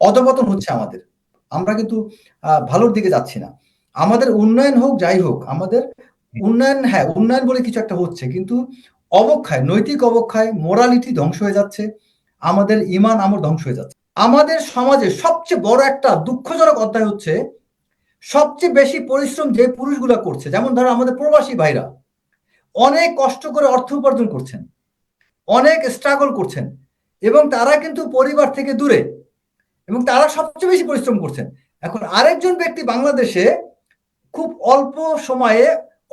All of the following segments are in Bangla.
অধপতন হচ্ছে আমাদের। আমরা কিন্তু ভালোর দিকে যাচ্ছি না। আমাদের উন্নয়ন হোক, যাই হোক, আমাদের উন্নয়ন হ্যাঁ উন্নয়ন বলে কিছু একটা হচ্ছে, কিন্তু অবক্ষয়, নৈতিক অবক্ষয় মোরালিটি ধ্বংস হয়ে যাচ্ছে, আমাদের ইমান আমর ধ্বংস হয়ে যাচ্ছে। আমাদের সমাজে সবচেয়ে বড় একটা দুঃখজনক অধ্যায় হচ্ছে, সবচেয়ে বেশি পরিশ্রম যে পুরুষগুলা করছে, যেমন ধরো আমাদের প্রবাসী ভাইরা, অনেক কষ্ট করে অর্থ উপার্জন করছেন, অনেক স্ট্রাগল করছেন, এবং তারা কিন্তু পরিবার থেকে দূরে এবং তারা সবচেয়ে বেশি পরিশ্রম করছেন। এখন আরেকজন ব্যক্তি বাংলাদেশে খুব অল্প সময়ে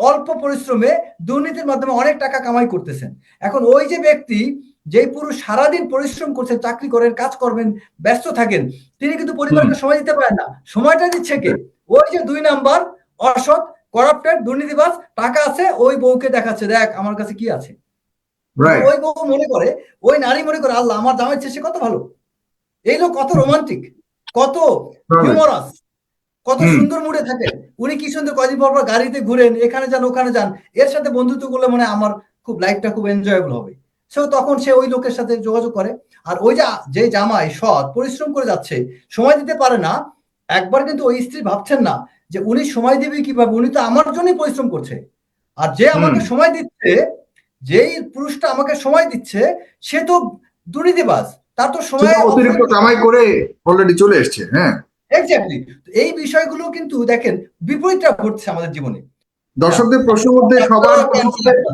অল্প পরিশ্রমে দুর্নীতির মাধ্যমে অনেক টাকা কামাই করতেছেন। এখন ওই যে ব্যক্তি যেই পুরুষ সারাদিন পরিশ্রম করছেন চাকরি করেন কাজ করবেন ব্যস্ত থাকেন তিনি কিন্তু পরিবারকে সময় দিতে পারেন না। সময়টা দিচ্ছে কে? ওই যে দুই নাম্বার অসৎ করাপ্টেড দুর্নীতিবাজ টাকা আছে ওই বউকে দেখাচ্ছে দেখ আমার কাছে কি আছে। ওই বউ মনে করে ওই নারী মনে করে আল্লাহ আমার জামাই সে কত ভালো? এই লোক কত রোমান্টিক কত হিউমারাস কত সুন্দর মুডে থাকে। উনি কি সুন্দর কদিন পর পর গাড়িতে ঘুরেন এখানে যান ওখানে যান। এর সাথে বন্ধুত্ব করলে মনে আমার খুব লাইফটা খুব এনজয়েবল হবে। সে তখন সে ওই লোকের সাথে যোগাযোগ করে। আর ওই যে যে জামাই সৎ পরিশ্রম করে যাচ্ছে সময় দিতে পারে না একবার কিন্তু ওই স্ত্রী ভাবছেন না যে উনি সময় দিবে কীভাবে? উনি তো আমার জন্যই পরিশ্রম করছে। আর যে আমাকে সময় দিচ্ছে যেই পুরুষটা আমাকে সময় দিচ্ছে সে তো দুর্নীতিবাজ। তার তো সময় অতিরিক্ত কামাই করে অলরেডি চলে এসছে হ্যাঁ। এক্স্যাক্টলি এই বিষয়গুলো কিন্তু দেখেন বিপরীতটা ঘটছে আমাদের জীবনে। দর্শকদের প্রশ্ন মধ্যে সবার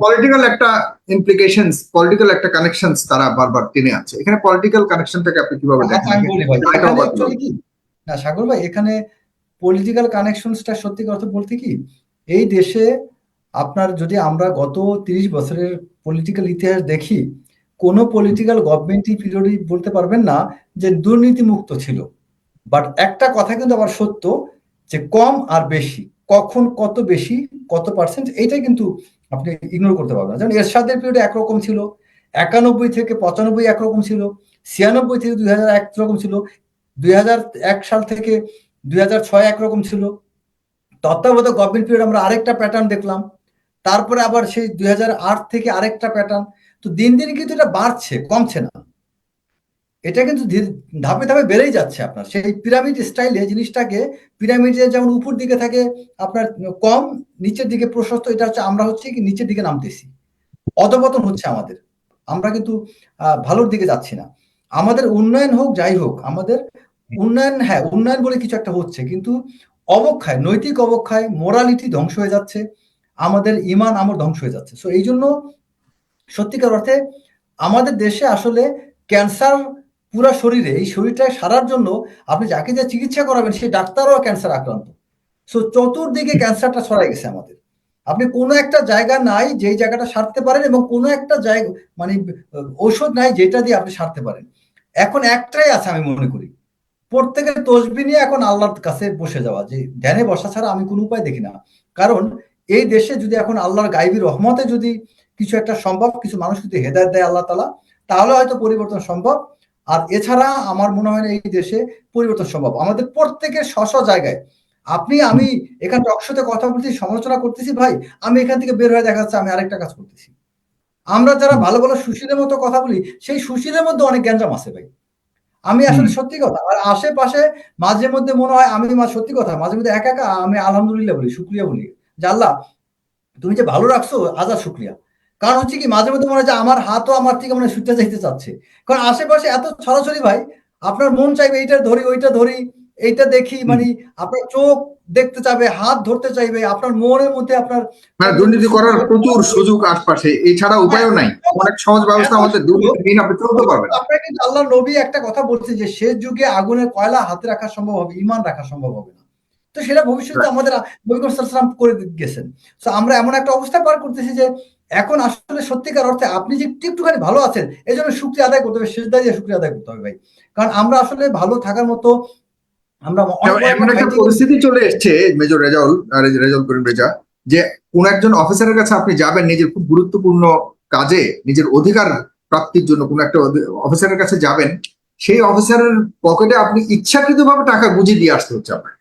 পলিটিক্যাল একটা ইমপ্লিকেশনস পলিটিক্যাল একটা কানেকশনস তারা বারবার টেনে আছে এখানে পলিটিক্যাল কানেকশনটাকে আপনি কীভাবে আচ্ছা, দেখেন? না সাগর ভাই এখানে পলিটিক্যাল কানেকশনসটা সত্যি কথা বলতে কি? এই দেশে আপনার যদি আমরা গত তিরিশ বছরের পলিটিক্যাল ইতিহাস দেখি কোন পলিটিক্যাল গভর্নমেন্টই পিরিয়ডই বলতে পারবেন না যে দুর্নীতি মুক্ত ছিল। বাট একটা কথা কিন্তু আবার সত্য যে কম আর বেশি, কখন কত বেশি, কত পার্সেন্ট এইটাই কিন্তু আপনি ইগনোর করতে পারবেন যেমন এরশাদের পিরিয়ডে একরকম ছিল, একানব্বই থেকে পঁচানব্বই একরকম ছিল, ছিয়ানব্বই থেকে দুই হাজার এক রকম ছিল দুই হাজার এক সাল থেকে দুই হাজার ছয় একরকম ছিল। তত্ত্বাবধায়ক গভর্নমেন্ট পিরিয়ড আমরা আরেকটা প্যাটার্ন দেখলাম। তারপরে আবার সেই দুই হাজার আট থেকে আরেকটা প্যাটার্ন তো দিন দিন কিন্তু এটা বাড়ছে, কমছে না। এটা কিন্তু ধাপে ধাপে বেড়েই যাচ্ছে আপনার। সেই পিরামিড স্টাইলে জিনিসটাকে পিরামিডে যেমন উপর দিকে থাকে, আপনার কম নিচের দিকে প্রশস্ত, এটা হচ্ছে আমরা হচ্ছে কি নিচের দিকে নামতেছি। অধপতন হচ্ছে আমাদের। আমরা কিন্তু ভালোর দিকে যাচ্ছি না। আমাদের উন্নয়ন হোক, যাই হোক, আমাদের উন্নয়ন হ্যাঁ উন্নয়ন বলে কিছু একটা হচ্ছে, কিন্তু অবক্ষয়, নৈতিক অবক্ষয় মোরালিটি ধ্বংস হয়ে যাচ্ছে। আমাদের ইমান আমর ধ্বংস হয়ে যাচ্ছে। সো এই জন্য সত্যিকার অর্থে আমাদের দেশে আসলে ক্যান্সার পুরো শরীরে, এই শরীরটা সারার জন্য আপনি যাকে যা চিকিৎসা করাবেন, সেই ডাক্তারও ক্যান্সার আক্রান্ত। সো চতুর্দিকে ক্যান্সারটা ছড়াই গেছে আমাদের। আপনি কোনো একটা জায়গা নাই যেই জায়গাটা সারতে পারেন এবং কোনো একটা জায়গা মানে ঔষধ নাই যেটা দিয়ে আপনি সারতে পারেন। এখন একটাই আছে আমি মনে করি। প্রত্যেকের তসবি নিয়ে এখন আল্লাহর কাছে বসে যাওয়া, যে ধ্যানে বসা ছাড়া আমি কোনো উপায় দেখি না। কারণ এই দেশে যদি এখন আল্লাহর গাইবী রহমতে যদি কিছু একটা সম্ভব কিছু মানুষ যদি হেদায়ত দেয় আল্লাহ তালা তাহলে হয়তো পরিবর্তন সম্ভব। আর এছাড়া আমার মনে হয় না এই দেশে পরিবর্তন সম্ভব। আমাদের প্রত্যেকের স্ব জায়গায়। আপনি আমি এখানে টকশোতে কথা বলছি সমালোচনা করতেছি ভাই আমি এখান থেকে বের হয়ে দেখা যাচ্ছে আমি আরেকটা কাজ করতেছি। আমরা যারা ভালো ভালো সুশীলের মতো কথা বলি সেই সুশীলের মধ্যে অনেক গ্যাঞ্জাম আছে ভাই। আমি আসলে সত্যি কথা আর আশেপাশে মাঝে মধ্যে মনে হয় আমি সত্যি কথা মাঝে মধ্যে একা একা আমি আলহামদুলিল্লাহ বলি শুক্রিয়া বলি। যে আল্লাহ তুমি যে ভালো রাখছো হাজার শুক্রিয়া। কারণ হচ্ছে কি মাঝে মধ্যে মনে হয় যে আমার হাতও আমার থেকে মনে হয় ছুটতে চাইতে চাচ্ছে। কারণ আশেপাশে এত ছড়াছড়ি ভাই আপনার মন চাইবে এইটা ধরি ওইটা ধরি এইটা দেখি মানে আপনার চোখ দেখতে চাইবে হাত ধরতে চাইবে আপনার মনের মধ্যে আপনার দুর্নীতি করার প্রচুর সুযোগ আশপাশে এছাড়া উপায়ও নাই। অনেক সহজ ব্যবস্থা আমাদের দুর্নীতিহীন আপনি চলতে পারবেন। আপনার কিন্তু আল্লাহ নবী একটা কথা বলছে যে শেষ যুগে আগুনের কয়লা হাতে রাখা সম্ভব হবে ইমান রাখা সম্ভব হবে না। তো সেটা ভবিষ্যতে আমাদের নবী সাল্লাম করে গেছেন। তো আমরা এমন একটা অবস্থা পার করতেছি যে এখন আসলে সত্যিকার অর্থে আপনি যে একটুখানি ভালো আছেন এই জন্য শুক্রিয়া আদায় করতে হবে শেষ দাঁড়িয়ে শুক্রিয়া আদায় করতে হবে ভাই। কারণ আমরা আসলে ভালো থাকার মতো আমরা এমন একটা পরিস্থিতি চলে এসছে মেজর রেজাউল রেজাউল করিম রেজা যে কোন একজন অফিসারের কাছে আপনি যাবেন নিজের খুব গুরুত্বপূর্ণ কাজে নিজের অধিকার প্রাপ্তির জন্য কোন একটা অফিসারের কাছে যাবেন সেই অফিসারের পকেটে আপনি ইচ্ছাকৃতভাবে টাকা গুঁজে দিয়ে আসতে হচ্ছে আপনার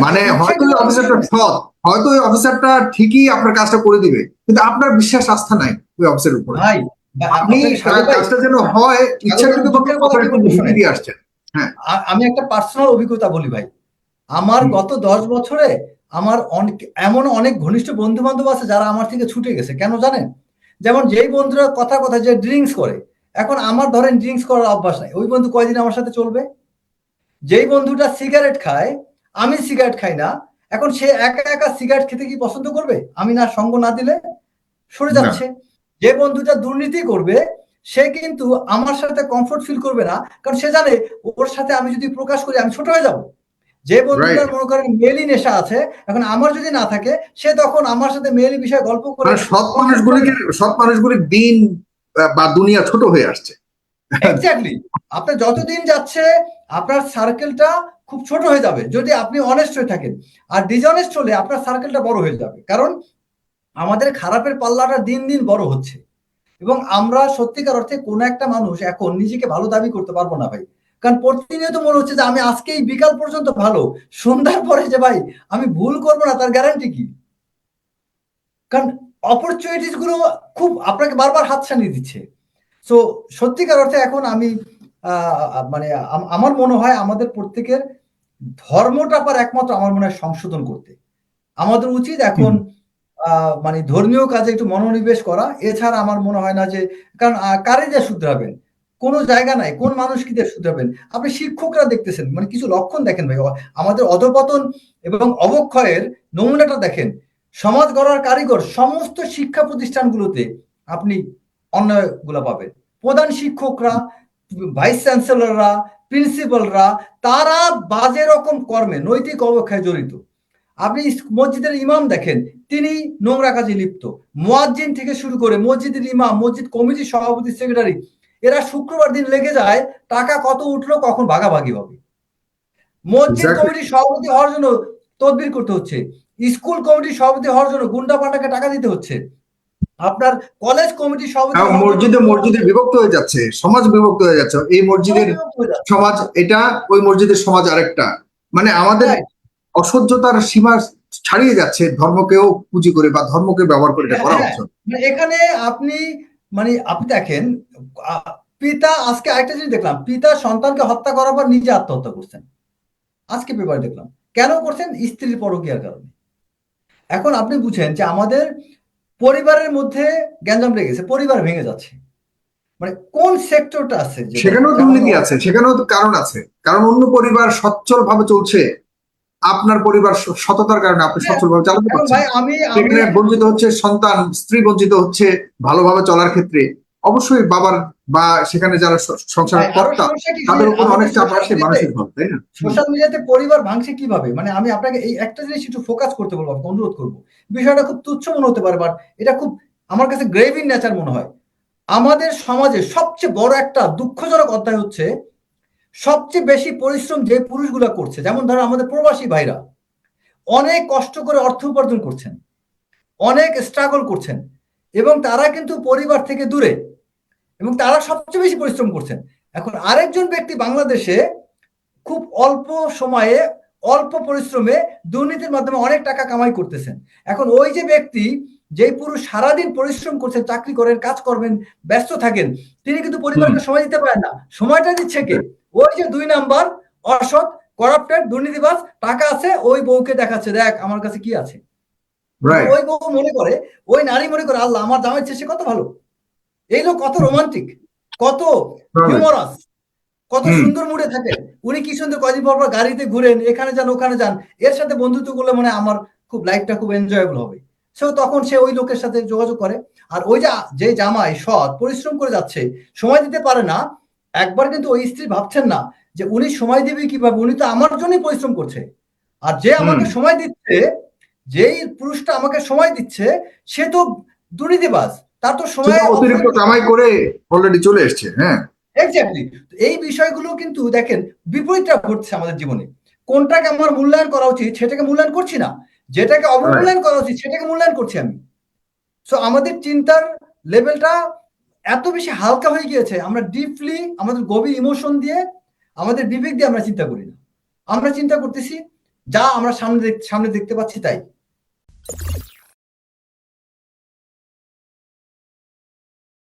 মানে হয়তো ওই অফিসারটা সৎ হয়তো ওই অফিসারটা ঠিকই আপনার কাজটা করে দিবে কিন্তু আপনার বিশ্বাস আস্থা নাই ওই অফিসারের উপরে। আপনি কাজটা যেন হয় ইচ্ছাকৃতভাবে পকেটে আসছেন। হ্যাঁ। আমি একটা পার্সোনাল অভিজ্ঞতা বলি ভাই। আমার গত দশ বছরে আমার অনেক এমন অনেক ঘনিষ্ঠ বন্ধু বান্ধব আছে যারা আমার থেকে ছুটে গেছে কেন জানেন? যেমন যেই বন্ধুরা কথা কথা যে ড্রিঙ্কস করে এখন আমার ধরেন ড্রিঙ্কস করার অভ্যাস নাই। ওই বন্ধু কয়দিন আমার সাথে চলবে? যেই বন্ধুটা সিগারেট খায় আমি সিগারেট খাই না। এখন সে একা একা সিগারেট খেতে কি পছন্দ করবে? আমি না সঙ্গ না দিলে সরে যাচ্ছে। যে বন্ধুটা দুর্নীতি করবে সে কিন্তু আমার সাথে কমফোর্ট ফিল করবে না। কারণ সে জানে ওর সাথে আমি যদি প্রকাশ করি আমি ছোট হয়ে যাব। যে বন্ধুটার মনে করেন মেলি নেশা আছে এখন আমার যদি না থাকে সে তখন আমার সাথে মেলি বিষয়ে গল্প করে সব সৎ মানুষগুলিকে সৎ মানুষগুলির দিন বা দুনিয়া ছোট হয়ে আসছে। এক্স্যাক্টলি আপনার যতদিন যাচ্ছে আপনার সার্কেলটা খুব ছোট হয়ে যাবে, যদি আপনি অনেস্ট হয়ে থাকেন। আর ডিসঅনেস্ট হলে আপনার সার্কেলটা বড় হয়ে যাবে। কারণ আমাদের খারাপের পাল্লাটা দিন দিন বড় হচ্ছে। এবং আমরা সত্যিকার অর্থে কোন একটা মানুষ এখন নিজেকে ভালো দাবি করতে পারব না ভাই। কারণ প্রতিনিয়ত মনে হচ্ছে যে আমি আজকেই বিকাল পর্যন্ত ভালো, সন্ধ্যার পরে যে ভাই আমি ভুল করব না, তার গ্যারান্টি কি? কারণ অপরচুনিটিসগুলো খুব আপনাকে বারবার হাতছানি দিচ্ছে। সো সত্যিকার অর্থে এখন আমি মানে আমার মনে হয় আমাদের প্রত্যেকের ধর্মটা পার একমাত্র আমার মনে হয় সংশোধন করতে। আমাদের উচিত এখন মানে ধর্মীয় কাজে একটু মনোনিবেশ করা। এছাড়া আমার মনে হয় না যে কারণ কারে দিয়ে শুধরাবেন? কোনো জায়গা নাই কোন মানুষ কি শুধরাবেন? আপনি শিক্ষকরা দেখতেছেন মানে কিছু লক্ষণ দেখেন ভাই। আমাদের অধপতন এবং অবক্ষয়ের নমুনাটা দেখেন। সমাজ গড়ার কারিগর সমস্ত শিক্ষা প্রতিষ্ঠানগুলোতে আপনি অন্যায়গুলো পাবেন। প্রধান শিক্ষকরা ভাইস চ্যান্সেলররা প্রিন্সিপালরা তারা বাজে রকম কর্মে নৈতিক অবক্ষয় জড়িত। আপনি মসজিদের ইমাম দেখেন তিনি নোংরা কাজে লিপ্ত। মুয়াজ্জিন থেকে শুরু করে মসজিদের ইমাম মসজিদ কমিটির সভাপতি সেক্রেটারি এরা শুক্রবার দিন লেগে যায় টাকা কত উঠল কখন ভাগাভাগি হবে। মসজিদ. কমিটির সভাপতি হওয়ার জন্য তদবির করতে হচ্ছে। স্কুল কমিটির সভাপতি হওয়ার জন্য গুন্ডা পান্ডাকে টাকা দিতে হচ্ছে। আপনার কলেজ কমিটি সভাপতি জন্য- মসজিদে মসজিদে বিভক্ত হয়ে যাচ্ছে সমাজ বিভক্ত হয়ে যাচ্ছে। এই মসজিদের সমাজ এটা ওই মসজিদের সমাজ আরেকটা। মানে আমাদের অসহ্যতার সীমা ছাড়িয়ে যাচ্ছে ধর্মকেও পুঁজি করে বা ধর্মকে ব্যবহার করে এটা করা হ্যাঁ, হচ্ছে। মানে এখানে আপনি মানে আপনি দেখেন পিতা আজকে আরেকটা জিনিস দেখলাম পিতা সন্তানকে হত্যা করার পর নিজে আত্মহত্যা করছেন। আজকে পেপার দেখলাম। কেন করছেন? স্ত্রীর পরকীয়ার কারণে। এখন আপনি বুঝেন যে আমাদের পরিবারের মধ্যে গ্যাঞ্জাম লেগেছে পরিবার ভেঙে যাচ্ছে। মানে কোন সেক্টরটা আছে সেখানেও দুর্নীতি আছে সেখানেও তো কারণ আছে। কারণ অন্য পরিবার সচ্ছল ভাবে চলছে আপনার পরিবার সততার কারণে আপনি সচ্ছল ভাবে চালাতে পারছেন। সেখানে বঞ্চিত হচ্ছে সন্তান স্ত্রী বঞ্চিত হচ্ছে ভালোভাবে চলার ক্ষেত্রে। অবশ্যই বাবার বা সেখানে যারা স- সংসারের ভাই, আরও কর্তা তাদের উপর অনেক চাপ আসে মানসিক ভাবে তাই না? সোশ্যাল মিডিয়াতে পরিবার ভাঙছে কীভাবে? মানে আমি আপনাকে এই একটা জিনিস একটু ফোকাস করতে বলব অনুরোধ করব। বিষয়টা খুব তুচ্ছ মনে হতে পারে বাট এটা খুব আমার কাছে গ্রেভ ইন নেচার মনে হয়। আমাদের সমাজে সবচেয়ে বড় একটা দুঃখজনক অধ্যায় হচ্ছে সবচেয়ে বেশি পরিশ্রম যে পুরুষগুলা করছে যেমন ধরো আমাদের প্রবাসী ভাইরা অনেক কষ্ট করে অর্থ উপার্জন করছেন অনেক স্ট্রাগল করছেন এবং তারা কিন্তু পরিবার থেকে দূরে। এবং তারা সবচেয়ে বেশি পরিশ্রম করছেন। এখন আরেকজন ব্যক্তি বাংলাদেশে খুব অল্প সময়ে অল্প পরিশ্রমে দুর্নীতির মাধ্যমে অনেক টাকা কামাই করতেছেন। এখন ওই যে ব্যক্তি যেই পুরুষ সারাদিন পরিশ্রম করছেন চাকরি করেন কাজ করবেন ব্যস্ত থাকেন তিনি কিন্তু পরিবারকে সময় দিতে পারেন না। সময়টা দিচ্ছে কে? ওই যে দুই নাম্বার অসৎ করাপ্টেড দুর্নীতিবাজ টাকা আছে ওই বউকে দেখাচ্ছে দেখ আমার কাছে কি আছে? ওই বউ মনে করে ওই নারী মনে করে আল্লাহ আমার জামাই সে কত ভালো? এই লোক কত রোমান্টিক কত হিউমারাস কত সুন্দর মুডে থাকে। উনি কি সুন্দর কদিন পর পর গাড়িতে ঘুরেন এখানে যান ওখানে যান। এর সাথে বন্ধুত্ব করলে মানে আমার খুব লাইফটা খুব এনজয়েবল হবে। সে তখন সে ওই লোকের সাথে যোগাযোগ করে। আর ওই যে যে জামাই সৎ পরিশ্রম করে যাচ্ছে সময় দিতে পারে না একবার কিন্তু ওই স্ত্রী ভাবছেন না যে উনি সময় দিবে কীভাবে? উনি তো আমার জন্যই পরিশ্রম করছে। আর যে আমাকে সময় দিচ্ছে যেই পুরুষটা আমাকে সময় দিচ্ছে সে তো দুর্নীতিবাজ। তার তো সময় অতিরিক্ত কামাই করে অলরেডি চলে এসছে হ্যাঁ। এক্স্যাক্টলি এই বিষয়গুলো কিন্তু দেখেন বিপরীতটা ঘটছে আমাদের জীবনে। কোনটাকে আমার মূল্যায়ন করা উচিত সেটাকে মূল্যায়ন করছি না। যেটাকে অবমূল্যায়ন করা উচিত সেটাকে মূল্যায়ন করছি আমি। সো আমাদের চিন্তার লেভেলটা এত বেশি হালকা হয়ে গিয়েছে আমরা ডিপলি আমাদের গভীর ইমোশন দিয়ে আমাদের বিবেক দিয়ে আমরা চিন্তা করি না। আমরা চিন্তা করতেছি যা আমরা সামনে দেখ- সামনে দেখতে পাচ্ছি তাই।